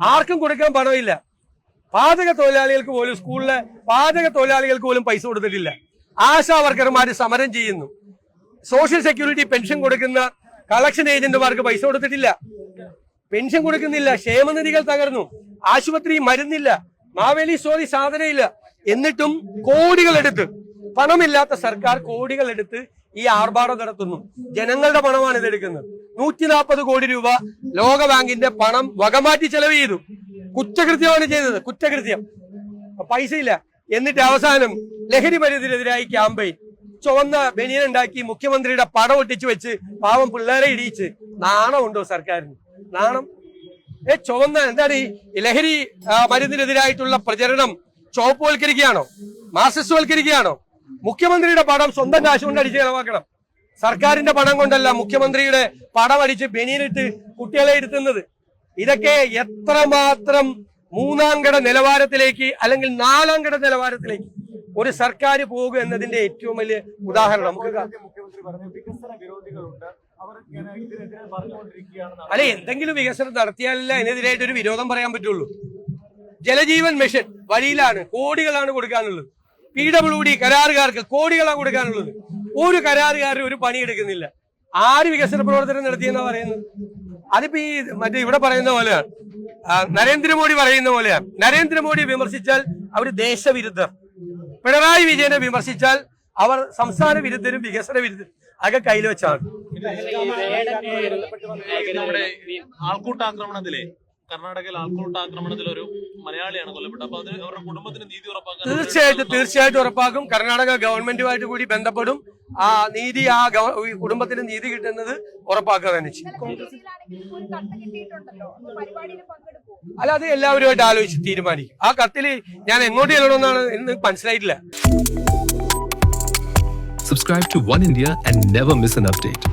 ആർക്കും കൊടുക്കാൻ പണമില്ല. പാചക തൊഴിലാളികൾക്ക് പോലും സ്കൂളിലെ പാചക തൊഴിലാളികൾക്ക് പോലും പൈസ കൊടുത്തിട്ടില്ല. ആശാ വർക്കർമാർ സമരം ചെയ്യുന്നു. സോഷ്യൽ സെക്യൂരിറ്റി പെൻഷൻ കൊടുക്കുന്ന കളക്ഷൻ ഏജന്റുമാർക്ക് പൈസ കൊടുത്തിട്ടില്ല. പെൻഷൻ കൊടുക്കുന്നില്ല. ക്ഷേമനിധികൾ തകർന്നു. ആശുപത്രി മരുന്നില്ല. മാവേലി സ്റ്റോറി സാധനയില്ല. എന്നിട്ടും കോടികൾ എടുത്ത് പണമില്ലാത്ത സർക്കാർ കോടികൾ എടുത്ത് ഈ ആർഭാടം നടത്തുന്നു. ജനങ്ങളുടെ പണമാണ് ഇതെടുക്കുന്നത്. നൂറ്റി നാൽപ്പത് കോടി രൂപ ലോകബാങ്കിന്റെ പണം വകമാറ്റി ചെലവ് ചെയ്തു. കുറ്റകൃത്യമാണ് ചെയ്തത്. കുറ്റകൃത്യം. പൈസയില്ല. എന്നിട്ട് അവസാനം ലഹരി മരുന്നിനെതിരായി ക്യാമ്പയിൻ. ചുവന്ന ബനിയൻ ഉണ്ടാക്കി മുഖ്യമന്ത്രിയുടെ പടം ഒട്ടിച്ചു വെച്ച് പാവം പിള്ളേരെ ഇടിയിച്ച്. നാണമുണ്ടോ സർക്കാരിന്? നാണം. ഏ ചുവന്ന എന്താണ് ഈ ലഹരി മരുന്നിനെതിരായിട്ടുള്ള പ്രചരണം ചുവപ്പുവൽക്കരിക്കുകയാണോ? മാർസിസ്റ്റ്വൽക്കരിക്കുകയാണോ മുഖ്യമന്ത്രിയുടെ പടം സ്വന്തം കാശ് കൊണ്ട് അടിച്ച് ചെലവാക്കണം. സർക്കാരിന്റെ പണം കൊണ്ടല്ല മുഖ്യമന്ത്രിയുടെ പടം അടിച്ച് ബനിയിലിട്ട് കുട്ടികളെ ഇരുത്തുന്നത്. ഇതൊക്കെ എത്രമാത്രം മൂന്നാം ഘട നിലവാരത്തിലേക്ക് അല്ലെങ്കിൽ നാലാം ഘട നിലവാരത്തിലേക്ക് ഒരു സർക്കാർ പോകുക എന്നതിന്റെ ഏറ്റവും വലിയ ഉദാഹരണം നമുക്ക് അല്ലെ എന്തെങ്കിലും വികസനം നടത്തിയാലല്ല അതിനെതിരായിട്ട് ഒരു വിരോധം പറയാൻ പറ്റുള്ളൂ. ജലജീവൻ മിഷൻ വഴിയിലാണ് കോടികളാണ് കൊടുക്കാനുള്ളത്. പി ഡബ്ല്യു ഡി കരാറുകാർക്ക് കോടികളാണ് കൊടുക്കാനുള്ളത്. ഒരു കരാറുകാരും ഒരു പണിയെടുക്കുന്നില്ല. ആര് വികസന പ്രവർത്തനം നടത്തിയെന്നാ പറയുന്നത്? അതിപ്പോ ഈ മറ്റേ ഇവിടെ പറയുന്ന പോലെയാണ് നരേന്ദ്രമോദി പറയുന്ന പോലെയാണ് നരേന്ദ്രമോദി വിമർശിച്ചാൽ അവർ ദേശവിരുദ്ധർ. പിണറായി വിജയനെ വിമർശിച്ചാൽ അവർ സംസ്ഥാന വിരുദ്ധരും വികസന വിരുദ്ധരും അതൊക്കെ കയ്യിൽ വെച്ചാണ്. ആൾക്കൂട്ടാക്രമണത്തിലെ കർണാടകയിൽ ആൾക്കൂട്ട ആക്രമണത്തിൽ ഒരു മലയാളിയാണ് കൊല്ലപ്പെട്ടത്. അപ്പൊ അത് അവരുടെ കുടുംബത്തിന് നീതി ഉറപ്പാക്കാൻ തീർച്ചയായിട്ടും തീർച്ചയായിട്ടും ഉറപ്പാക്കും. കർണാടക ഗവൺമെന്റുമായിട്ട് കൂടി ബന്ധപ്പെടും. ആ നീതി ആ കുടുംബത്തിന് നീതി കിട്ടുന്നത് ഉറപ്പാക്കുക തന്നെ അല്ല അത് എല്ലാവരുമായിട്ട് ആലോചിച്ച് തീരുമാനിക്കും. ആ കത്തിൽ ഞാൻ എങ്ങോട്ട് ചെല്ലണമെന്നാണ് ഇന്ന് മനസ്സിലായിട്ടില്ല. Subscribe to One India and never miss an update.